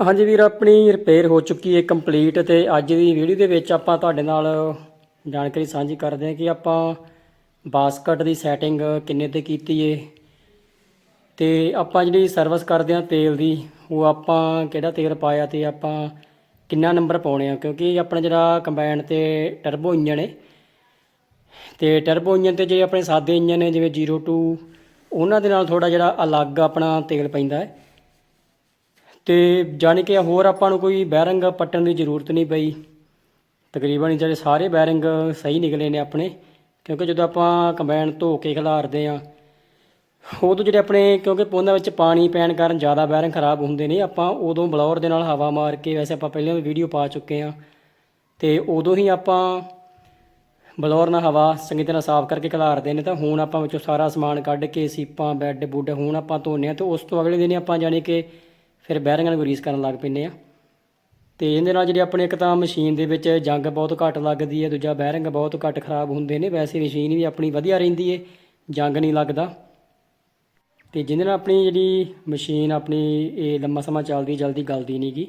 ਹਾਂਜੀ ਵੀਰ, ਆਪਣੀ ਰਿਪੇਅਰ ਹੋ ਚੁੱਕੀ ਹੈ ਕੰਪਲੀਟ ਤੇ ਅੱਜ ਦੀ ਵੀਡੀਓ ਦੇ ਵਿੱਚ ਆਪਾਂ ਤੁਹਾਡੇ ਨਾਲ ਜਾਣਕਾਰੀ ਸਾਂਝੀ ਕਰਦੇ ਹਾਂ ਕਿ ਆਪਾਂ ਬਾਸਕਟ ਦੀ ਸੈਟਿੰਗ ਕਿੰਨੇ ਤੇ ਕੀਤੀ ਏ ਤੇ ਆਪਾਂ ਜਿਹੜੀ ਸਰਵਿਸ ਕਰਦੇ ਹਾਂ ਤੇਲ ਦੀ, ਉਹ ਆਪਾਂ ਕਿਹੜਾ ਤੇਲ ਪਾਇਆ ਤੇ ਆਪਾਂ ਕਿੰਨਾ ਨੰਬਰ ਪਾਉਣੇ ਆ ਕਿਉਂਕਿ ਆਪਣਾ ਜਿਹੜਾ ਕੰਬਾਈਨ ਤੇ ਟਰਬੋ ਇੰਜਨ ਹੈ ਤੇ ਟਰਬੋ ਇੰਜਨ ਤੇ ਜੇ ਆਪਣੇ ਸਾਦੇ ਇੰਜਨ ਨੇ, ਜਿਵੇਂ 02 ਉਹਨਾਂ ਦੇ ਨਾਲ ਥੋੜਾ ਜਿਹੜਾ ਅਲੱਗ ਆਪਣਾ ਤੇਲ ਪੈਂਦਾ ਹੈ। ਤੇ ਜਾਣੀ ਕਿ ਹੋਰ ਆਪਾਂ ਨੂੰ ਕੋਈ ਬੈਰਿੰਗ ਪੱਟਣ ਦੀ ਜ਼ਰੂਰਤ ਨਹੀਂ ਪਈ। ਤਕਰੀਬਨ ਜਿਹੜੇ ਸਾਰੇ ਬੈਰਿੰਗ ਸਹੀ ਨਿਕਲੇ ਨੇ ਆਪਣੇ, ਕਿਉਂਕਿ ਜਦੋਂ ਆਪਾਂ ਕੰਬਾਈਨ ਧੋ ਕੇ ਖਿਲਾਰਦੇ ਆ ਉਦੋਂ ਜਿਹੜੇ ਆਪਣੇ ਕਿਉਂਕਿ ਉਹਨਾਂ ਵਿੱਚ ਪਾਣੀ ਪੈਣ ਕਾਰਨ ਜ਼ਿਆਦਾ ਬੈਰਿੰਗ ਖਰਾਬ ਹੁੰਦੇ ਨੇ, ਆਪਾਂ ਉਦੋਂ ਬਲੌਰ ਦੇ ਨਾਲ ਹਵਾ ਮਾਰ ਕੇ ਵੈਸੇ ਆਪਾਂ ਪਹਿਲਾਂ ਵੀ ਵੀਡੀਓ ਪਾ ਚੁੱਕੇ ਆ ਤੇ ਉਦੋਂ ਹੀ ਆਪਾਂ ਬਲੌਰ ਨਾਲ ਹਵਾ ਚੰਗੀ ਤਰ੍ਹਾਂ ਸਾਫ਼ ਕਰਕੇ ਖਿਲਾਰਦੇ ਨੇ, ਤਾਂ ਹੁਣ ਆਪਾਂ ਵਿੱਚੋਂ ਸਾਰਾ ਸਮਾਨ ਕੱਢ ਕੇ ਸੀਪਾਂ ਬੈੱਡ ਬੁੱਡ ਹੁਣ ਆਪਾਂ ਧੋਨੇ ਆ ਤੇ ਉਸ ਤੋਂ ਅਗਲੇ ਦਿਨ ਆਪਾਂ ਜਾਣੀ ਕਿ ਫਿਰ ਬੈਰਿੰਗਾਂ ਨੂੰ ਗਰੀਸ ਕਰਨ ਲੱਗ ਪੈਂਦੇ ਆ। ਤੇ ਇਹਦੇ ਨਾਲ ਜਿਹੜੀ ਆਪਣੇ ਇੱਕ ਤਾਂ ਮਸ਼ੀਨ ਦੇ ਵਿੱਚ ਜੰਗ ਬਹੁਤ ਘੱਟ ਲੱਗਦੀ ਹੈ, ਦੂਜਾ ਬੈਰਿੰਗ ਬਹੁਤ ਘੱਟ ਖਰਾਬ ਹੁੰਦੇ ਨੇ। ਵੈਸੇ ਮਸ਼ੀਨ ਵੀ ਆਪਣੀ ਵਧੀਆ ਰਹਿੰਦੀ ਹੈ ਜੰਗ ਨਹੀਂ ਲੱਗਦਾ। ਤੇ ਜਿਹਦੇ ਨਾਲ ਆਪਣੀ ਜਿਹੜੀ ਮਸ਼ੀਨ, ਆਪਣੀ ਇਹ ਲੰਮਾ ਸਮਾਂ ਚੱਲਦੀ, ਜਲਦੀ ਗਲਦੀ ਨਹੀਂਗੀ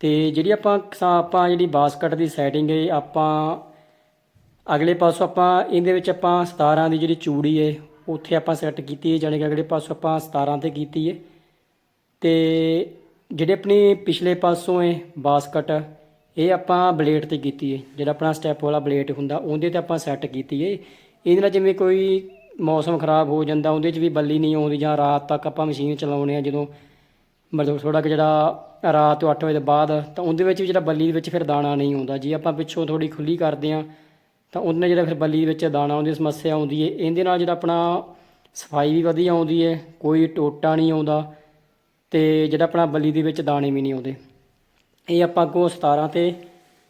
ਤੇ ਜਿਹੜੀ ਆਪਾਂ ਆਪਾਂ ਜਿਹੜੀ ਬਾਸਕਟ ਦੀ ਸੈਟਿੰਗ ਹੈ ਆਪਾਂ ਅਗਲੇ ਪਾਸੋਂ ਆਪਾਂ ਇਹਦੇ ਵਿੱਚ ਆਪਾਂ 17 ਦੀ ਜਿਹੜੀ ਚੂੜੀ ਹੈ ਉੱਥੇ ਆਪਾਂ ਸੈੱਟ ਕੀਤੀ ਹੈ ਜਾਣੀ ਕਿ ਅਗਲੇ ਪਾਸੋਂ ਆਪਾਂ 17 ਤੇ ਕੀਤੀ ਹੈ ਤੇ ਜਿਹੜੇ ਆਪਣੀ ਪਿਛਲੇ ਪਾਸੋਂ ਹੈ ਬਾਸਕਟ ਇਹ ਆਪਾਂ ਬਲੇਡ ਤੇ ਕੀਤੀ ਹੈ ਜਿਹੜਾ ਆਪਣਾ ਸਟੈਪ ਵਾਲਾ ਬਲੇਡ ਹੁੰਦਾ, ਉਹਦੇ ਤੇ ਆਪਾਂ ਸੈੱਟ ਕੀਤੀ ਹੈ ਇਹਦੇ ਨਾਲ ਜਿਵੇਂ ਕੋਈ ਮੌਸਮ ਖਰਾਬ ਹੋ ਜਾਂਦਾ, ਉਹਦੇ 'ਚ ਵੀ ਬੱਲੀ ਨਹੀਂ ਆਉਂਦੀ ਜਾਂ ਰਾਤ ਤੱਕ ਆਪਾਂ ਮਸ਼ੀਨ ਚਲਾਉਣੇ ਆ ਜਦੋਂ ਮਤਲਬ ਥੋੜਾ ਕਿ ਜਿਹੜਾ ਰਾਤ ਤੋਂ 8 ਵਜੇ ਤੋਂ ਬਾਅਦ, ਤਾਂ ਉਹਦੇ ਵਿੱਚ ਵੀ ਜਿਹੜਾ ਬੱਲੀ ਦੇ ਵਿੱਚ ਫਿਰ ਦਾਣਾ ਨਹੀਂ ਆਉਂਦਾ। ਜੇ ਆਪਾਂ ਪਿੱਛੋਂ ਥੋੜੀ ਖੁੱਲੀ ਕਰਦੇ ਆ ਤਾਂ ਉਹਦੇ ਨਾਲ ਜਿਹੜਾ ਫਿਰ ਬੱਲੀ ਦੇ ਵਿੱਚ ਦਾਣਾ ਆਉਂਦੀ, ਸਮੱਸਿਆ ਆਉਂਦੀ ਹੈ ਇਹਦੇ ਨਾਲ ਜਿਹੜਾ ਆਪਣਾ ਸਫ਼ਾਈ ਵੀ ਵਧੀਆ ਆਉਂਦੀ ਹੈ ਕੋਈ ਟੋਟਾ ਨਹੀਂ ਆਉਂਦਾ। ਤੇ ਜਿਹੜਾ ਆਪਣਾ ਬਲੀ ਦੇ ਵਿੱਚ ਦਾਣੇ ਵੀ ਨਹੀਂ ਆਉਂਦੇ। ਇਹ ਆਪਾਂ ਅੱਗੋਂ 17 ਤੇ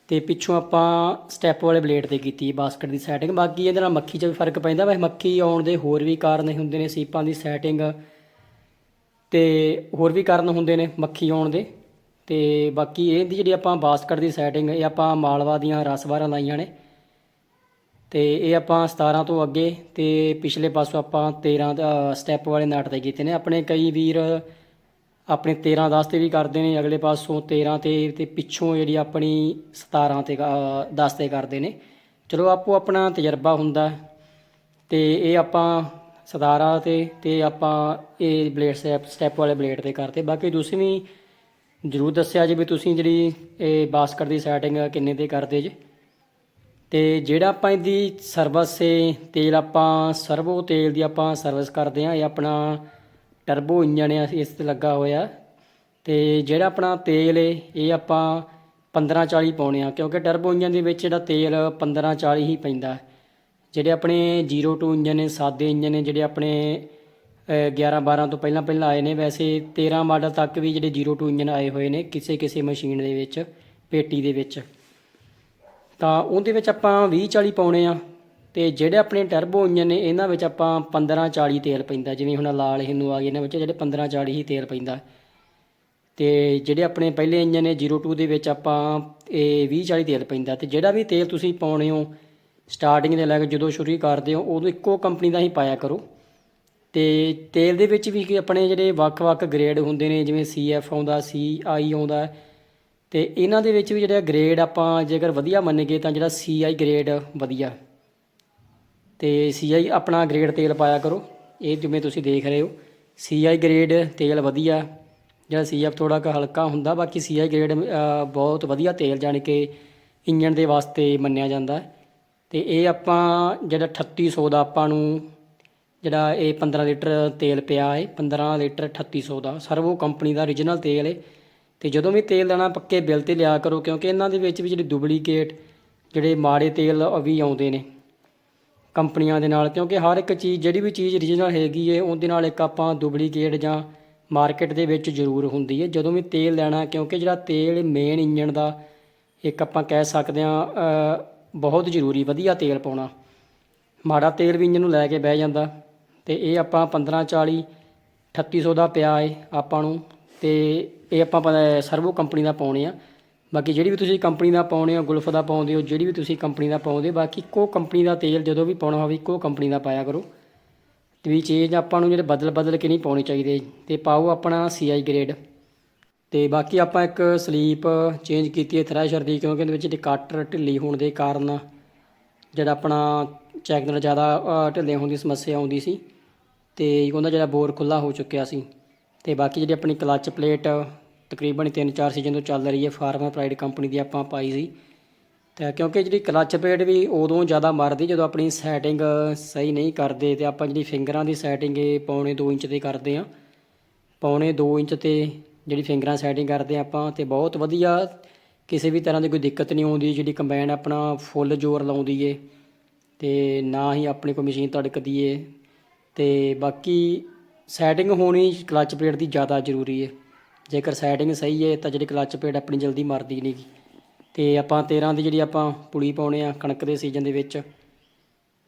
ਤੇ ਪਿੱਛੋਂ ਆਪਾਂ ਸਟੈਪ ਵਾਲੇ ਬਲੇਡ ਤੇ ਕੀਤੀ ਬਾਸਕਟ ਦੀ ਸੈਟਿੰਗ ਬਾਕੀ ਇਹਦੇ ਨਾਲ ਮੱਖੀ 'ਚ ਵੀ ਫ਼ਰਕ ਪੈਂਦਾ। ਵੈਸੇ ਮੱਖੀ ਆਉਣ ਦੇ ਹੋਰ ਵੀ ਕਾਰਨ ਹੁੰਦੇ ਨੇ ਸੀਪਾਂ ਦੀ ਸੈਟਿੰਗ ਤੇ ਹੋਰ ਵੀ ਕਾਰਨ ਹੁੰਦੇ ਨੇ ਮੱਖੀ ਆਉਣ ਦੇ। ਤੇ ਬਾਕੀ ਇਹਦੀ ਜਿਹੜੀ ਆਪਾਂ ਬਾਸਕਟ ਦੀ ਸੈਟਿੰਗ ਇਹ ਆਪਾਂ ਮਾਲਵਾ ਦੀਆਂ ਰਸਵਾਰਾਂ ਲਾਈਆਂ ਨੇ। ਤੇ ਇਹ ਆਪਾਂ 17 ਤੋਂ ਅੱਗੇ, ਤੇ ਪਿਛਲੇ ਪਾਸੋਂ ਆਪਾਂ 13 ਸਟੈਪ ਵਾਲੇ ਨਟ ਤੇ ਕੀਤੇ ਨੇ। ਆਪਣੇ ਕਈ ਵੀਰ ਆਪਣੇ 13 10 ਤੇ ਵੀ ਕਰਦੇ ਨੇ ਅਗਲੇ ਪਾਸੋਂ 13 ਤੇ ਤੇ ਪਿੱਛੋਂ ਜਿਹੜੀ ਆਪਣੀ 17 ਤੇ ਅ, 10 ਤੇ ਕਰਦੇ ਨੇ ਚਲੋ ਆਪੋ ਆਪਣਾ ਤਜਰਬਾ ਹੁੰਦਾ ਹੈ। ਤੇ ਇਹ ਆਪਾਂ 17 ਤੇ ਤੇ ਆਪਾਂ ਇਹ ਬਲੇਡ ਸਟੈਪ ਸਟੈਪ ਵਾਲੇ ਬਲੇਡ ਤੇ ਕਰਦੇ ਬਾਕੀ ਤੁਸੀਂ ਵੀ ਜਰੂਰ ਦੱਸਿਆ ਜੀ ਵੀ ਤੁਸੀਂ ਜਿਹੜੀ ਇਹ ਬਾਸਕਟ ਦੀ ਸੈਟਿੰਗ ਕਿੰਨੇ ਤੇ ਕਰਦੇ ਜੇ ਤੇ ਜਿਹੜਾ ਆਪਾਂ ਇਹਦੀ ਸਰਵਿਸ ਏ ਤੇਲ ਆਪਾਂ ਸਰਵੋ ਤੇਲ ਦੀ ਆਪਾਂ ਸਰਵਿਸ ਕਰਦੇ ਆ ਇਹ ਆਪਣਾ ਟਰਬੋ ਇੰਜਣ ਹੈ ਇਸ ਤੇ ਲੱਗਾ ਹੋਇਆ। ਤੇ ਜਿਹੜਾ ਆਪਣਾ ਤੇਲ ਏ ਇਹ ਆਪਾਂ 15 40 ਪਾਉਣੇ ਆ ਕਿਉਂਕਿ ਟਰਬੋ ਇੰਜਣ ਦੇ ਵਿੱਚ ਜਿਹੜਾ ਤੇਲ 15 40 ਹੀ ਪੈਂਦਾ। ਜਿਹੜੇ ਆਪਣੇ 02 ਇੰਜਨ ਨੇ ਸਾਦੇ ਇੰਜਨ ਨੇ ਜਿਹੜੇ ਆਪਣੇ ਅ, 11 12 ਤੋਂ ਪਹਿਲਾਂ ਪਹਿਲਾਂ ਆਏ ਨੇ ਵੈਸੇ 13 ਮਾਡਲ ਤੱਕ ਵੀ ਜਿਹੜੇ 02 ਇੰਜਣ ਆਏ ਹੋਏ ਨੇ ਕਿਸੇ ਕਿਸੇ ਮਸ਼ੀਨ ਦੇ ਵਿੱਚ ਪੇਟੀ ਦੇ ਵਿੱਚ। ਤਾਂ ਉਹਦੇ ਵਿੱਚ ਆਪਾਂ 20 40 ਪਾਉਣੇ ਆ। ਤੇ ਜਿਹੜੇ ਆਪਣੇ ਟਰਬੋ ਇੰਜਨ ਨੇ, ਇਹਨਾਂ ਵਿੱਚ ਆਪਾਂ 15 40 ਤੇਲ ਪੈਂਦਾ, ਜਿਵੇਂ ਹੁਣ ਲਾਲ ਹਿੰਨੂ ਆ ਗਏ, ਇਹਨਾਂ ਵਿੱਚ ਜਿਹੜੇ 15 40 ਹੀ ਤੇਲ ਪੈਂਦਾ। ਤੇ ਜਿਹੜੇ ਆਪਣੇ ਪਹਿਲੇ ਇੰਜਨ ਨੇ 02 ਦੇ ਵਿੱਚ ਆਪਾਂ ਇਹ 20 40 ਤੇਲ ਪੈਂਦਾ। ਤੇ ਜਿਹੜਾ ਵੀ ਤੇਲ ਤੁਸੀਂ ਪਾਉਣੇ ਹੋ ਸਟਾਰਟਿੰਗ ਦੇ ਲੈ ਕੇ ਜਦੋਂ ਸ਼ੁਰੂ ਕਰਦੇ ਹੋ, ਉਦੋਂ ਇੱਕੋ ਕੰਪਨੀ ਦਾ ਹੀ ਪਾਇਆ ਕਰੋ। ਤੇ ਤੇਲ ਦੇ ਵਿੱਚ ਵੀ ਆਪਣੇ ਜਿਹੜੇ ਵੱਖ-ਵੱਖ ਗ੍ਰੇਡ ਹੁੰਦੇ ਨੇ, ਜਿਵੇਂ CF ਆਉਂਦਾ CI ਆਉਂਦਾ। ਤੇ ਇਹਨਾਂ ਦੇ ਵਿੱਚ ਵੀ ਜਿਹੜਾ ਗ੍ਰੇਡ ਆਪਾਂ ਜੇਕਰ ਵਧੀਆ ਮੰਨਗੇ ਤਾਂ ਜਿਹੜਾ CI ਗ੍ਰੇਡ ਵਧੀਆ। ਤੇ CI ਆਪਣਾ ਗ੍ਰੇਡ ਤੇਲ ਪਾਇਆ ਕਰੋ। ਇਹ ਜਿਵੇਂ ਤੁਸੀਂ ਦੇਖ ਰਹੇ ਹੋ CI ਗ੍ਰੇਡ ਤੇਲ ਵਧੀਆ ਜਿਹੜਾ CF ਥੋੜਾ ਕੁ ਹਲਕਾ ਹੁੰਦਾ, ਬਾਕੀ CI ਗ੍ਰੇਡ ਬਹੁਤ ਵਧੀਆ ਤੇਲ ਜਾਣੀ ਕਿ ਇੰਜਨ ਦੇ ਵਾਸਤੇ ਮੰਨਿਆ ਜਾਂਦਾ। ਹੈ। ਤੇ ਇਹ ਆਪਾਂ ਜਿਹੜਾ 3800 ਦਾ ਆਪਾਂ ਨੂੰ ਜਿਹੜਾ ਇਹ 15 ਲੀਟਰ ਤੇਲ ਪਿਆ ਹੈ 15 ਲੀਟਰ 3800 ਦਾ ਸਰਵੋ ਕੰਪਨੀ ਦਾ origignal ਤੇਲ ਹੈ। ਤੇ ਜਦੋਂ ਵੀ ਤੇਲ ਲੈਣਾ, ਪੱਕੇ ਬਿੱਲ ਤੇ ਲਿਆ ਕਰੋ, ਕਿਉਂਕਿ ਇਹਨਾਂ ਦੇ ਵਿੱਚ ਵੀ ਜਿਹੜੇ ਡੁਪਲੀਕੇਟ ਜਿਹੜੇ ਮਾੜੇ ਤੇਲ ਵੀ ਆਉਂਦੇ ਨੇ। ਕੰਪਨੀਆਂ ਦੇ ਨਾਲ, ਕਿਉਂਕਿ ਹਰ ਇੱਕ ਚੀਜ਼, ਜਿਹੜੀ ਵੀ ਚੀਜ਼ ਰੀਜਨਲ ਹੈਗੀ ਹੈ ਉਹਦੇ ਨਾਲ ਇੱਕ ਆਪਾਂ ਡੁਪਲੀਕੇਟ ਜਾਂ ਮਾਰਕੀਟ ਦੇ ਵਿੱਚ ਜ਼ਰੂਰ ਹੁੰਦੀ ਹੈ ਜਦੋਂ ਵੀ ਤੇਲ ਲੈਣਾ ਕਿਉਂਕਿ ਜਿਹੜਾ ਤੇਲ ਮੇਨ ਇੰਜਣ ਦਾ ਇੱਕ ਆਪਾਂ ਕਹਿ ਸਕਦੇ ਹਾਂ ਬਹੁਤ ਜ਼ਰੂਰੀ, ਵਧੀਆ ਤੇਲ ਪਾਉਣਾ। ਮਾੜਾ ਤੇਲ ਵੀ ਇੰਜਣ ਨੂੰ ਲੈ ਕੇ ਬਹਿ ਜਾਂਦਾ, ਤੇ ਇਹ ਆਪਾਂ 15 40 3800 ਦਾ ਪਿਆ ਏ ਆਪਾਂ ਨੂੰ, ਤੇ ਇਹ ਆਪਾਂ ਪ- ਸਰਵੋ ਕੰਪਨੀ ਦਾ ਪਾਉਣੇ ਆ। ਬਾਕੀ ਜਿਹੜੀ ਵੀ ਤੁਸੀਂ ਕੰਪਨੀ ਦਾ ਪਾਉਣੇ ਹੋ ਗੁਲਫ ਦਾ ਪਾਉਂਦੇ ਹੋ ਜਿਹੜੀ ਵੀ ਤੁਸੀਂ ਕੰਪਨੀ ਦਾ ਪਾਉਂਦੇ ਬਾਕੀ ਕੋ ਕੰਪਨੀ ਦਾ ਤੇਲ ਜਦੋਂ ਵੀ ਪਾਉਣਾ ਹੋਵੇ ਕੋ ਕੰਪਨੀ ਦਾ ਪਾਇਆ ਕਰੋ। ਤੇ ਵੀ ਚੇਂਜ ਆਪਾਂ ਨੂੰ ਜਿਹੜੇ ਬਦਲ ਬਦਲ ਕੇ ਨਹੀਂ ਪਾਉਣੇ ਚਾਹੀਦੇ। ਤੇ ਪਾਓ ਆਪਣਾ CI ਗ੍ਰੇਡ ਤੇ ਬਾਕੀ ਆਪਾਂ ਇੱਕ ਸਲੀਪ ਚੇਂਜ ਕੀਤੀ ਹੈ ਥ੍ਰੈਸ਼ਰ ਦੀ ਕਿਉਂਕਿ ਇਹਦੇ ਵਿੱਚ ਜਿਹੜੀ ਕੱਟ ਢਿੱਲੀ ਹੋਣ ਦੇ ਕਾਰਨ ਜਿਹੜਾ ਆਪਣਾ ਚੈੱਕ ਨਾਲ ਜ਼ਿਆਦਾ ਅ, ਢਿੱਲੇ ਹੋਣ ਦੀ ਸਮੱਸਿਆ ਆਉਂਦੀ ਸੀ। ਤੇ ਉਹਦਾ ਜਿਹੜਾ ਬੋਰ ਖੁੱਲਾ ਹੋ ਚੁੱਕਿਆ ਸੀ। ਤੇ ਬਾਕੀ ਜਿਹੜੀ ਆਪਣੀ ਕਲੱਚ ਪਲੇਟ ਤਕਰੀਬਨ 3-4 ਸੀਜ਼ਨ ਤੋਂ ਚੱਲ ਰਹੀ ਹੈ ਫਾਰਮਾ ਪ੍ਰਾਈਡ ਕੰਪਨੀ ਦੀ ਆਪਾਂ ਪਾਈ ਸੀ। ਤੇ ਕਿਉਂਕਿ ਜਿਹੜੀ ਕਲੱਚ ਪੇਡ ਵੀ ਉਦੋਂ ਜ਼ਿਆਦਾ ਮਰਦੀ, ਜਦੋਂ ਆਪਣੀ ਸੈਟਿੰਗ ਸਹੀ ਨਹੀਂ ਕਰਦੇ ਤੇ ਆਪਾਂ ਜਿਹੜੀ ਫਿੰਗਰਾਂ ਦੀ ਸੈਟਿੰਗ ਇਹ ਪੌਣੇ 2 ਇੰਚ ਤੇ ਕਰਦੇ ਆ ਪੌਣੇ 2 ਇੰਚ ਤੇ ਜਿਹੜੀ ਫਿੰਗਰਾਂ ਸੈਟਿੰਗ ਕਰਦੇ ਆ ਆਪਾਂ ਤੇ ਬਹੁਤ ਵਧੀਆ ਕਿਸੇ ਵੀ ਤਰ੍ਹਾਂ ਦੀ ਕੋਈ ਦਿੱਕਤ ਨਹੀਂ ਆਉਂਦੀ, ਜਿਹੜੀ ਕੰਬਾਈਨ ਆਪਣਾ ਫੁੱਲ ਜ਼ੋਰ ਲਾਉਂਦੀ ਏ ਤੇ ਨਾ ਹੀ ਆਪਣੀ ਕੋਈ ਮਸ਼ੀਨ ਤੜਕਦੀ ਏ ਤੇ ਬਾਕੀ ਸੈਟਿੰਗ ਹੋਣੀ ਕਲੱਚ ਪਲੇਟ ਦੀ ਜ਼ਿਆਦਾ ਜ਼ਰੂਰੀ ਹੈ ਜੇਕਰ ਸੈਟਿੰਗ ਸਹੀ ਹੈ ਤਾਂ ਜਿਹੜੀ ਕਲੱਚ ਪਲੇਟ ਆਪਣੀ ਜਲਦੀ ਮਰਦੀ ਨਹੀਂਗੀ ਤੇ ਆਪਾਂ 13 ਦੀ ਜਿਹੜੀ ਆਪਾਂ ਪੁਲੀ ਪਾਉਣੇ ਆ ਕਣਕ ਦੇ ਸੀਜ਼ਨ ਦੇ ਵਿੱਚ।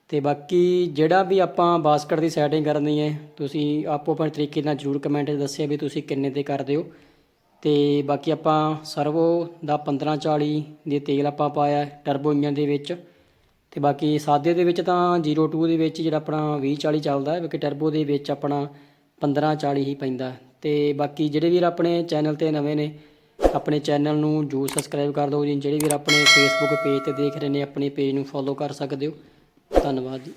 ਤੇ ਬਾਕੀ ਜਿਹੜਾ ਵੀ ਆਪਾਂ ਬਾਸਕਟ ਦੀ ਸੈਟਿੰਗ ਕਰਨੀ ਹੈ ਤੁਸੀਂ ਆਪੋ ਆਪਣੇ ਤਰੀਕੇ ਨਾਲ ਜਰੂਰ ਕਮੈਂਟ 'ਚ ਦੱਸਿਓ ਵੀ ਤੁਸੀਂ ਕਿੰਨੇ ਤੇ ਕਰਦੇ ਹੋ ਤੇ ਬਾਕੀ ਆਪਾਂ ਸਰਵੋ ਦਾ 1540 ਦੇ ਤੇਲ ਆਪਾਂ ਪਾਇਆ ਟਰਬੋ ਇੰਜਨ ਦੇ ਵਿੱਚ। ਤੇ ਬਾਕੀ ਸਾਦੇ ਦੇ ਵਿੱਚ ਤਾਂ 02 ਦੇ ਵਿੱਚ ਜਿਹੜਾ ਆਪਣਾ 2040 ਚੱਲਦਾ ਹੈ, ਕਿਉਂਕਿ ਟਰਬੋ ਦੇ ਵਿੱਚ ਆਪਣਾ 1540 ਹੀ ਪੈਂਦਾ ਤੇ ਬਾਕੀ ਜਿਹੜੇ ਵੀਰ ਆਪਣੇ ਚੈਨਲ ਤੇ ਨਵੇਂ ਨੇ, ਆਪਣੇ ਚੈਨਲ ਨੂੰ ਜਰੂਰ ਸਬਸਕ੍ਰਾਈਬ ਕਰ ਦਿਓ ਜੀ। ਜਿਹੜੇ ਵੀਰ ਆਪਣੇ ਫੇਸਬੁੱਕ ਪੇਜ ਤੇ ਦੇਖ ਰਹੇ ਨੇ, ਆਪਣੇ ਪੇਜ ਨੂੰ ਫੋਲੋ ਕਰ ਸਕਦੇ ਹੋ। ਧੰਨਵਾਦ ਜੀ।